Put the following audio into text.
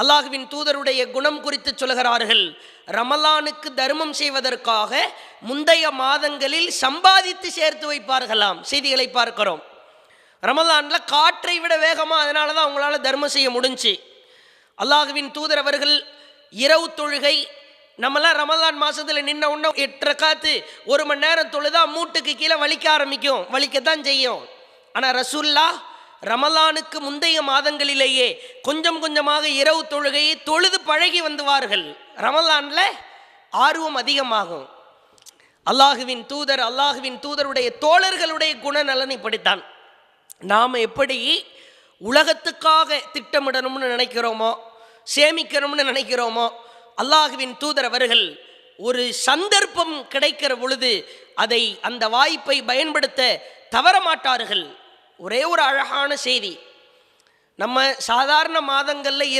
அல்லாஹுவின் தூதருடைய குணம் குறித்து சொல்கிறார்கள் ரமலானுக்கு தர்மம் செய்வதற்காக முந்தைய மாதங்களில் சம்பாதித்து சேர்த்து வைப்பார்களாம். செய்திகளை பார்க்கிறோம். ரமலானில் காற்றை விட வேகமாக அதனால தான் அவங்களால தர்மம் செய்ய முடிஞ்சு. அல்லாஹுவின் தூதர் அவர்கள் இரவு தொழுகை நம்மலாம் ரமலான் மாதத்தில் நின்ன உடனே எட்டரை காத்து ஒரு மணி நேரம் தொழுதா மூட்டுக்கு கீழே வலிக்க ஆரம்பிக்கும். வலிக்கத்தான் செய்யும். ஆனால் ரசூல்லா ரமலானுக்கு முந்தைய மாதங்களிலேயே கொஞ்சம் கொஞ்சமாக இரவு தொழுகையை தொழுது பழகி வந்துவார்கள். ரமலானில் ஆர்வம் அதிகமாகும். அல்லாஹுவின் தூதர் அல்லாஹுவின் தூதருடைய தோழர்களுடைய குணநலனை படித்தான். நாம் எப்படி உலகத்துக்காக திட்டமிடணும்னு நினைக்கிறோமோ சேமிக்கணும்னு நினைக்கிறோமோ அல்லாஹுவின் தூதர் அவர்கள் ஒரு சந்தர்ப்பம் கிடைக்கிற பொழுது அதை அந்த வாய்ப்பை பயன்படுத்த தவற மாட்டார்கள் ஒரே ஒரு அழகான செய்தி. நம்ம சாதாரண மாதங்களில்